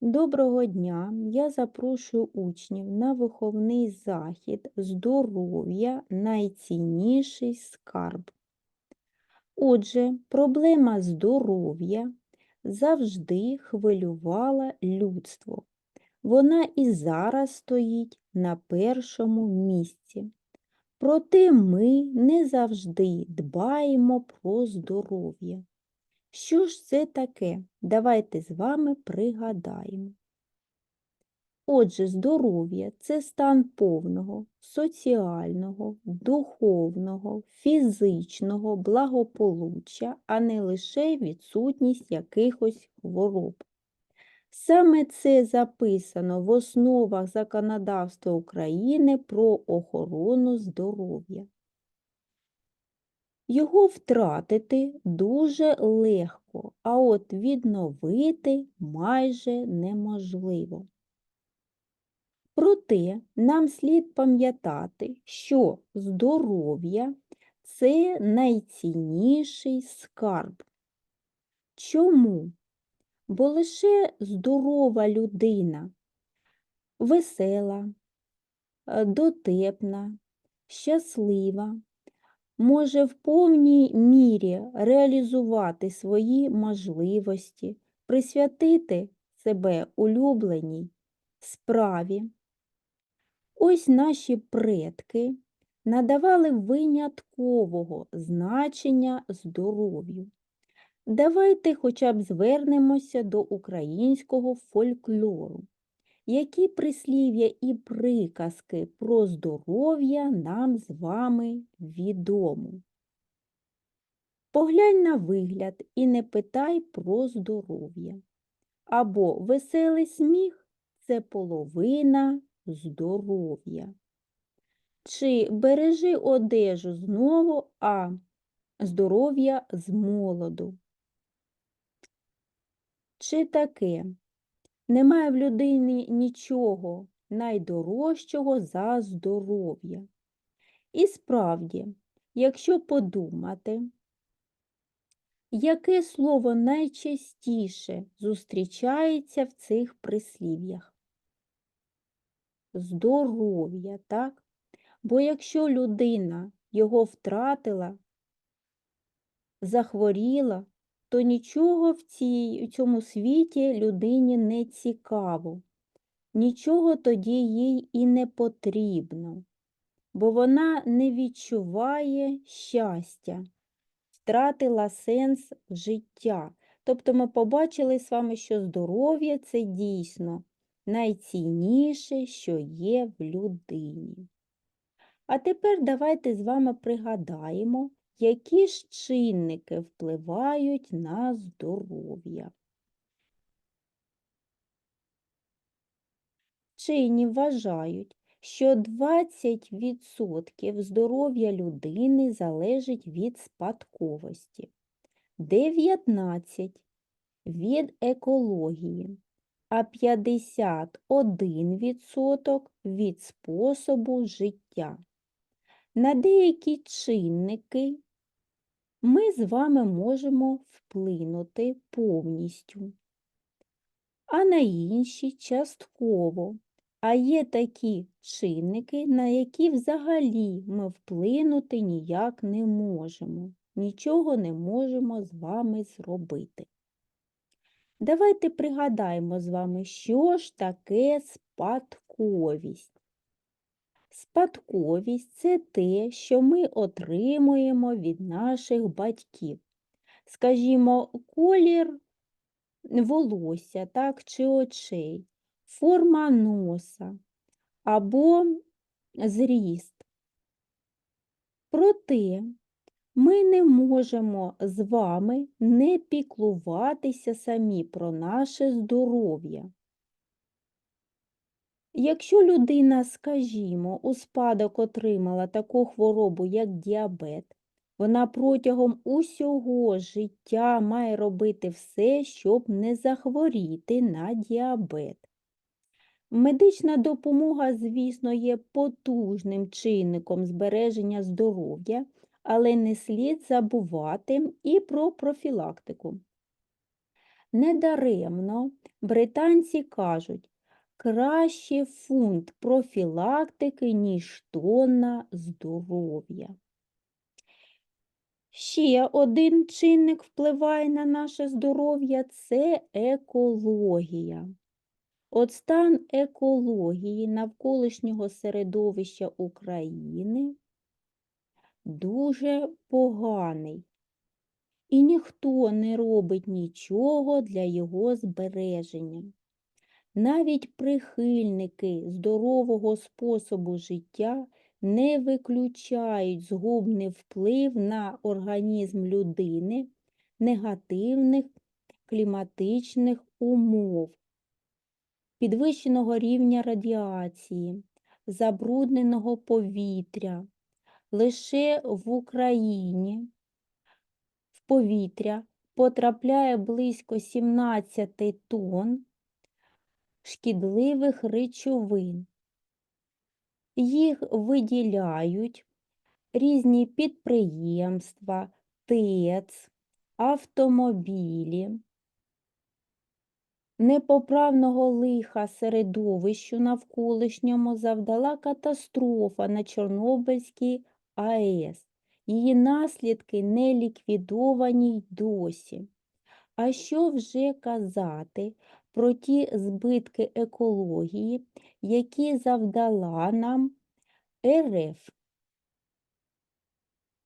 Доброго дня! Я запрошую учнів на виховний захід здоров'я найцінніший скарб. Отже, проблема здоров'я завжди хвилювала людство. Вона і зараз стоїть на першому місці. Проте ми не завжди дбаємо про здоров'я. Що ж це таке? Давайте з вами пригадаємо. Отже, здоров'я це стан повного, соціального, духовного, фізичного благополуччя, а не лише відсутність якихось хвороб. Саме це записано в основах законодавства України про охорону здоров'я. Його втратити дуже легко, а от відновити майже неможливо. Проте нам слід пам'ятати, що здоров'я це найцінніший скарб. Чому? Бо лише здорова людина, весела, е, дотепна, щаслива, може в повній мірі реалізувати свої можливості, присвятити себе улюбленій справі. Ось наші предки надавали виняткового значення здоров'ю. Давайте хоча б звернемося до українського фольклору. Які прислів'я і приказки про здоров'я нам з вами відомо? Поглянь на вигляд і не питай про здоров'я. Або веселий сміх це половина здоров'я. Чи бережи одежу знову, а здоров'я з молоду? Чи таке? Немає в людині нічого найдорожчого за здоров'я. І справді, якщо подумати, яке слово найчастіше зустрічається в цих прислів'ях? Здоров'я, так? Бо якщо людина його втратила, захворіла, то нічого в цій, цьому світі людині не цікаво, нічого тоді їй і не потрібно, бо вона не відчуває щастя, втратила сенс життя. Тобто ми побачили з вами, що здоров'я це дійсно найцінніше, що є в людині. А тепер давайте з вами пригадаємо, які ж чинники впливають на здоров'я? Вчені вважають, що 20% здоров'я людини залежить від спадковості, 19% від екології, а 51% від способу життя. На деякі чинники ми з вами можемо вплинути повністю, а на інші частково. А є такі чинники, на які взагалі ми вплинути ніяк не можемо, нічого не можемо з вами зробити. Давайте пригадаємо з вами, що ж таке спадковість. Спадковість це те, що ми отримуємо від наших батьків. Скажімо, колір волосся так, чи очей, форма носа або зріст. Проте ми не можемо з вами не піклуватися самі про наше здоров'я. Якщо людина, скажімо, у спадок отримала таку хворобу, як діабет, вона протягом усього життя має робити все, щоб не захворіти на діабет. Медична допомога, звісно, є потужним чинником збереження здоров'я, але не слід забувати і про профілактику. Недаремно британці кажуть, краще фунт профілактики, ніж тонна здоров'я. Ще один чинник впливає на наше здоров'я це екологія. От стан екології навколишнього середовища України дуже поганий, і ніхто не робить нічого для його збереження. Навіть прихильники здорового способу життя не виключають згубний вплив на організм людини негативних кліматичних умов, підвищеного рівня радіації, забрудненого повітря. Лише в Україні в повітря потрапляє близько 17 тонн шкідливих речовин. Їх виділяють різні підприємства, ТЕЦ, автомобілі. Непоправного лиха середовищу навколишньому завдала катастрофа на Чорнобильській АЕС. Її наслідки не ліквідовані й досі. А що вже казати про ті збитки екології, які завдала нам РФ?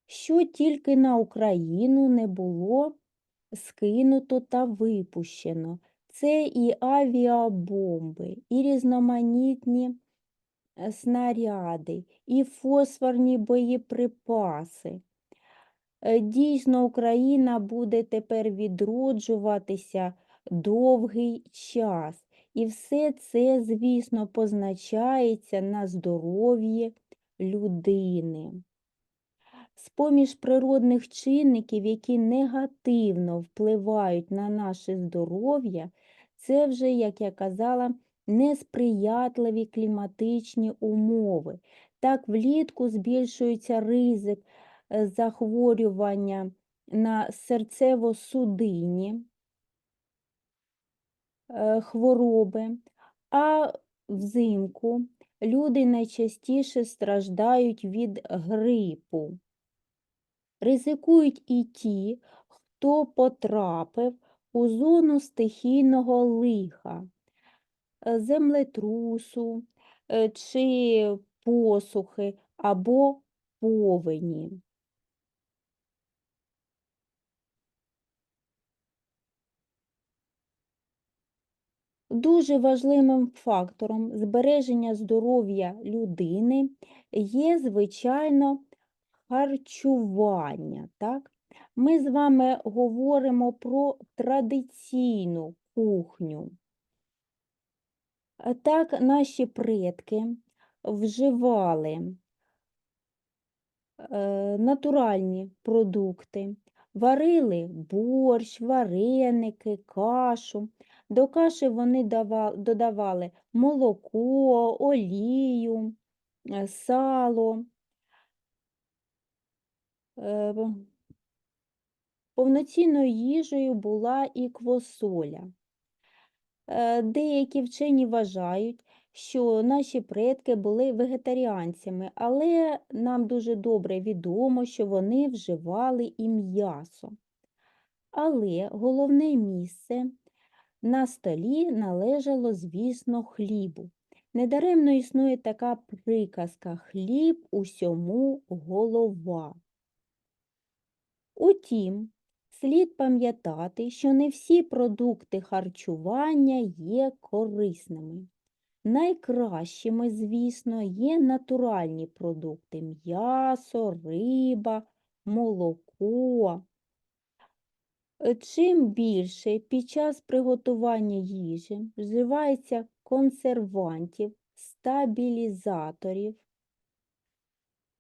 Що тільки на Україну не було скинуто та випущено. Це і авіабомби, і різноманітні е, снаряди, і фосфорні боєприпаси. Е, Дійсно, Україна буде тепер відроджуватися довгий час. І все це, звісно, позначається на здоров'ї людини. З-поміж природних чинників, які негативно впливають на наше здоров'я, це вже, як я казала, несприятливі кліматичні умови. Так, влітку збільшується ризик е, захворювання на серцево-судинні хвороби, а взимку люди найчастіше страждають від грипу. Ризикують і ті, хто потрапив у зону стихійного лиха, е, землетрусу е, чи посухи або повені. Дуже важливим фактором збереження здоров'я людини є, звичайно, харчування. Так? Ми з вами говоримо про традиційну кухню. Е, Так, наші предки вживали е, натуральні продукти, варили борщ, вареники, кашу. До каші вони додавали молоко, олію, е, сало. Е, Повноцінною їжею була і квасоля. Е, Деякі вчені вважають, що наші предки були вегетаріанцями, але нам дуже добре відомо, що вони вживали і м'ясо. Але головне місце на столі належало, звісно, хлібу. Недаремно існує така приказка хліб усьому голова. Утім, слід пам'ятати, що не всі продукти харчування є корисними. Найкращими, звісно, є натуральні продукти м'ясо, риба, молоко. Е, Чим більше під час приготування їжі вживається консервантів, стабілізаторів,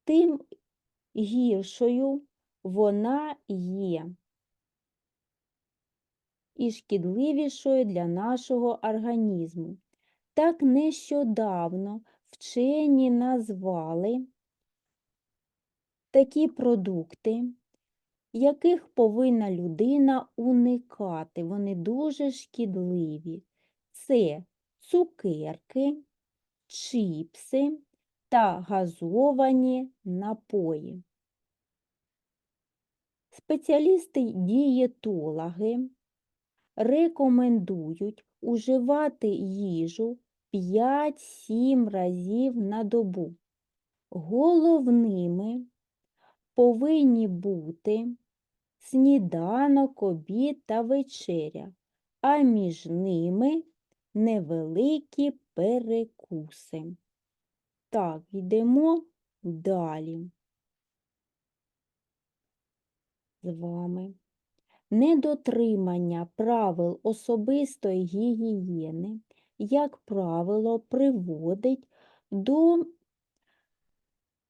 тим гіршою вона є і шкідливішою для нашого організму. Так нещодавно вчені назвали такі продукти, яких повинна людина уникати. Вони дуже шкідливі. Це цукерки, чіпси та газовані напої. Спеціалісти-дієтологи рекомендують уживати їжу 5-7 разів на добу. Головними повинні бути сніданок, обід та вечеря, а між ними невеликі перекуси. Так, йдемо далі з вами. Недотримання правил особистої гігієни, як правило, приводить до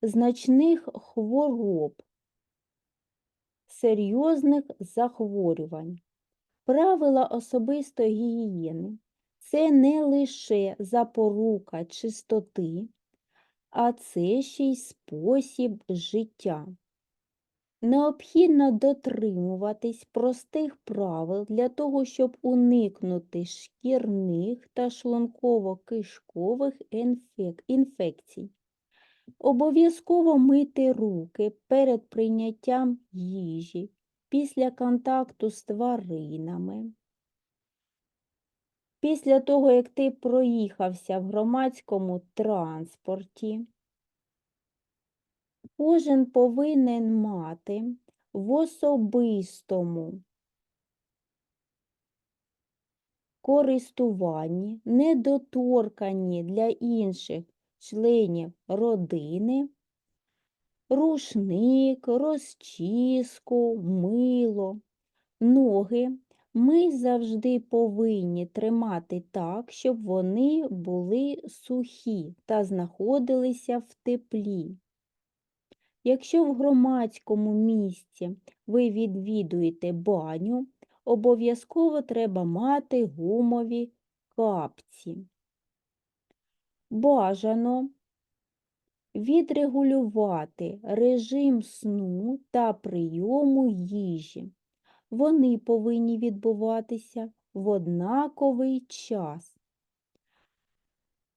значних хвороб, серйозних захворювань. Правила особистої гігієни це не лише запорука чистоти, а це ще й спосіб життя. Необхідно дотримуватись простих правил для того, щоб уникнути шкірних та шлунково-кишкових інфекцій. Обов'язково мити руки перед прийняттям їжі, після контакту з тваринами. Після того, як ти проїхався в громадському транспорті, кожен повинен мати в особистому користуванні, недоторкані для інших членів родини, рушник, розчіску, мило, ноги ми завжди повинні тримати так, щоб вони були сухі та знаходилися в теплі. Якщо в громадському місці ви відвідуєте баню, обов'язково треба мати гумові капці. Бажано відрегулювати режим сну та прийому їжі. Вони повинні відбуватися в однаковий час.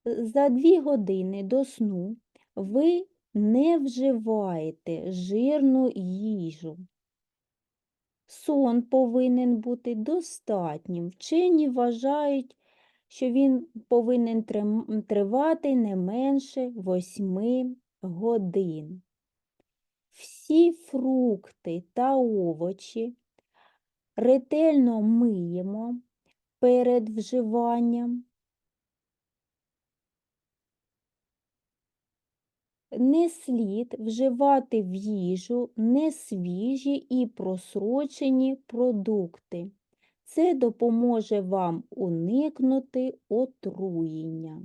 За дві години до сну ви не вживаєте жирну їжу. Сон повинен бути достатнім. Вчені вважають, що він повинен тривати не менше 8 годин. Всі фрукти та овочі ретельно миємо перед вживанням. Не слід вживати в їжу несвіжі і просрочені продукти. Це допоможе вам уникнути отруєння.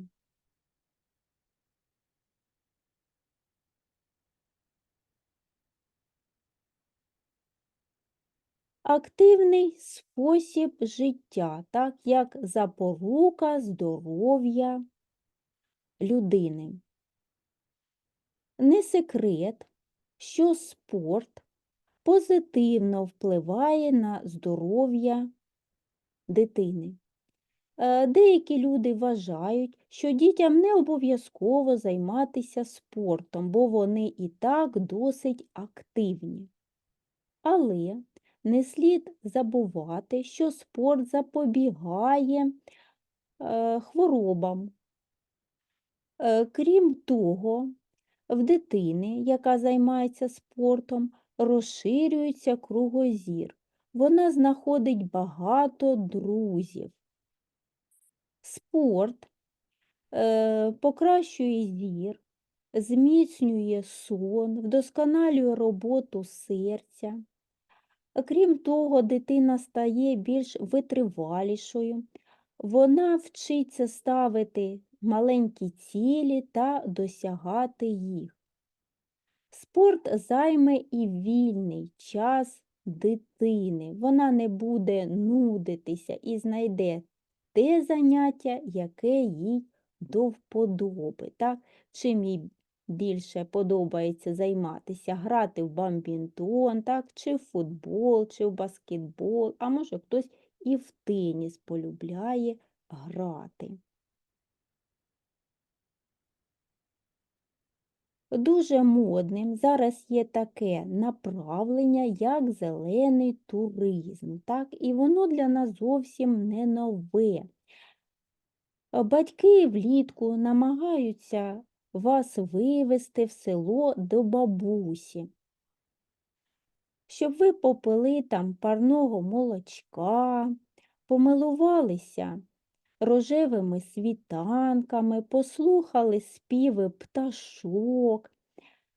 Активний спосіб життя, так як запорука здоров'я людини. Не секрет, що спорт позитивно впливає на здоров'я дитини. Е, деякі люди вважають, що дітям не обов'язково займатися спортом, бо вони і так досить активні. Але не слід забувати, що спорт запобігає е, хворобам. Е, крім того, в дитини, яка займається спортом, розширюється кругозір. Вона знаходить багато друзів. Спорт е, покращує зір, зміцнює сон, вдосконалює роботу серця. Крім того, дитина стає більш витривалішою, вона вчиться ставити маленькі цілі та досягати їх. Спорт займе і вільний час дитини. Вона не буде нудитися і знайде те заняття, яке їй до вподоби. Так? Чим їй більше подобається займатися? Грати в бамбінтон, так, чи в футбол, чи в баскетбол, а може хтось і в теніс полюбляє грати. Дуже модним зараз є таке направлення, як зелений туризм, так, і воно для нас зовсім не нове. Батьки влітку намагаються вас вивезти в село до бабусі, щоб ви попили там парного молочка, помилувалися рожевими світанками, послухали співи пташок.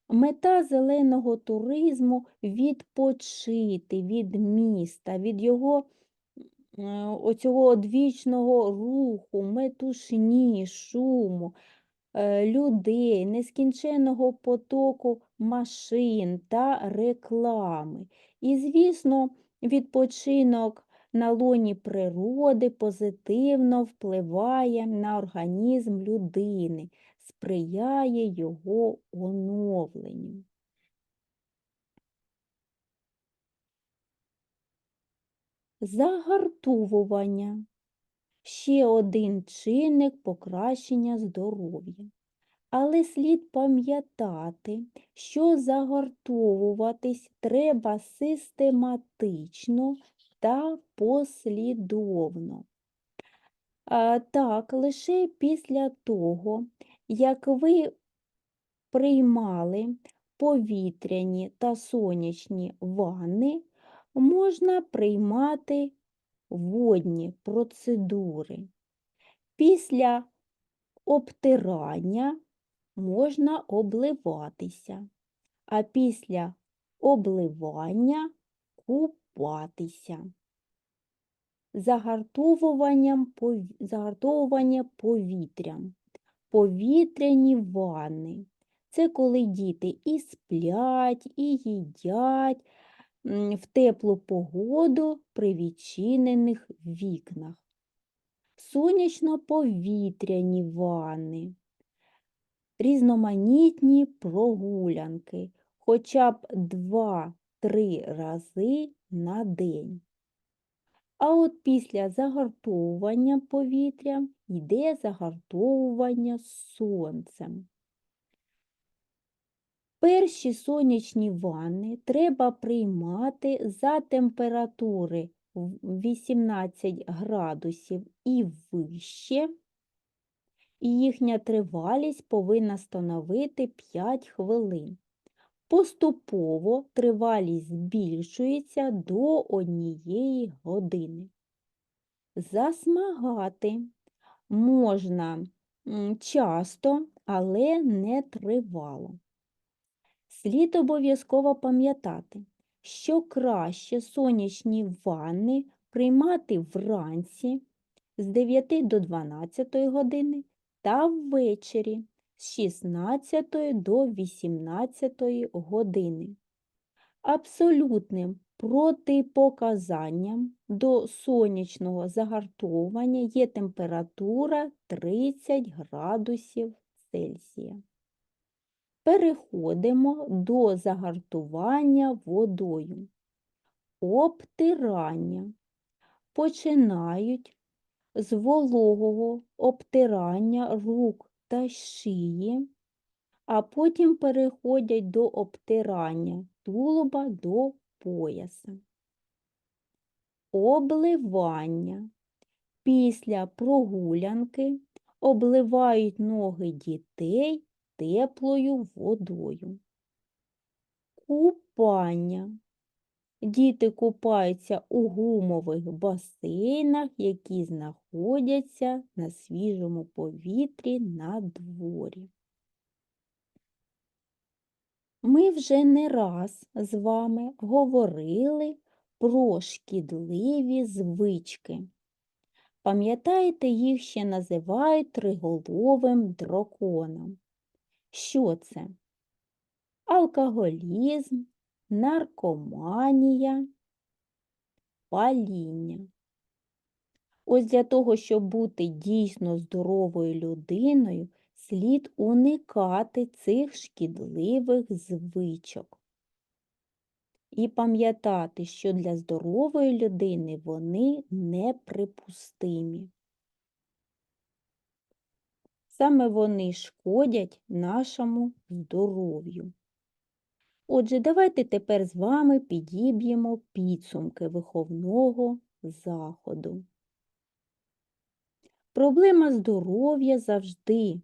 Мета зеленого туризму відпочити від міста, від його е, оцього одвічного руху, метушні, шуму, е, людей, нескінченного потоку машин та реклами. І, звісно, відпочинок на лоні природи позитивно впливає на організм людини, сприяє його оновленню. Загартовування ще один чинник покращення здоров'я. Але слід пам'ятати, що загартовуватись треба систематично та послідовно. Так, лише після того, як ви приймали повітряні та сонячні ванни, можна приймати водні процедури. Після обтирання можна обливатися, а після обливання купатися. Загартовуванням пов- загартовування повітрям. Повітряні ванни. Це коли діти і сплять, і їдять в теплу погоду при відчинених вікнах. Сонячно-повітряні ванни, різноманітні прогулянки, хоча б 2-3 рази на день. А от після загартовування повітря йде загартовування сонцем. Перші сонячні ванни треба приймати за температури 18 градусів і вище, і їхня тривалість повинна становити 5 хвилин. Поступово тривалість збільшується до однієї години. Засмагати можна часто, але не тривало. Слід обов'язково пам'ятати, що краще сонячні ванни приймати вранці з 9 до 12 години та ввечері з 16 до 18 години. Абсолютним протипоказанням до сонячного загартовування є температура 30 градусів Цельсія. Переходимо до загартування водою. Обтирання починають з вологого обтирання рук та шиї, а потім переходять до обтирання тулуба до пояса. Обливання. Після прогулянки обливають ноги дітей теплою водою. Купання. Діти купаються у гумових басейнах, які знаходяться на свіжому повітрі на дворі. Ми вже не раз з вами говорили про шкідливі звички. Пам'ятаєте, їх ще називають триголовим драконом. Що це? Алкоголізм, наркоманія, паління. Ось для того, щоб бути дійсно здоровою людиною, слід уникати цих шкідливих звичок. І пам'ятати, що для здорової людини вони неприпустимі. Саме вони шкодять нашому здоров'ю. Отже, давайте тепер з вами підіб'ємо підсумки виховного заходу. Проблема здоров'я завжди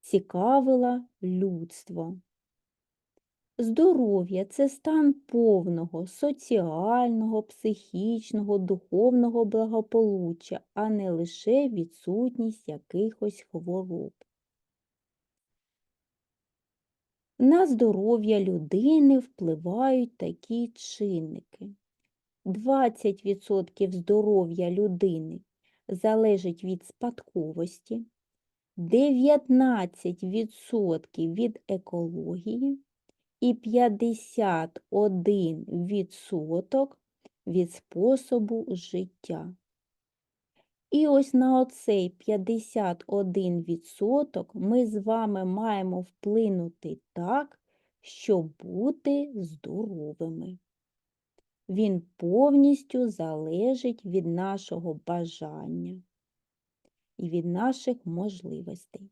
цікавила людство. Здоров'я це стан повного соціального, психічного, духовного благополуччя, а не лише відсутність якихось хвороб. На здоров'я людини впливають такі чинники. 20% здоров'я людини залежить від спадковості, 19% від екології і 51% від способу життя. І ось на оцей 51% ми з вами маємо вплинути так, щоб бути здоровими. Він повністю залежить від нашого бажання і від наших можливостей.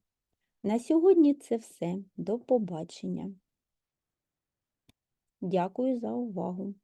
На сьогодні це все. До побачення. Дякую за увагу.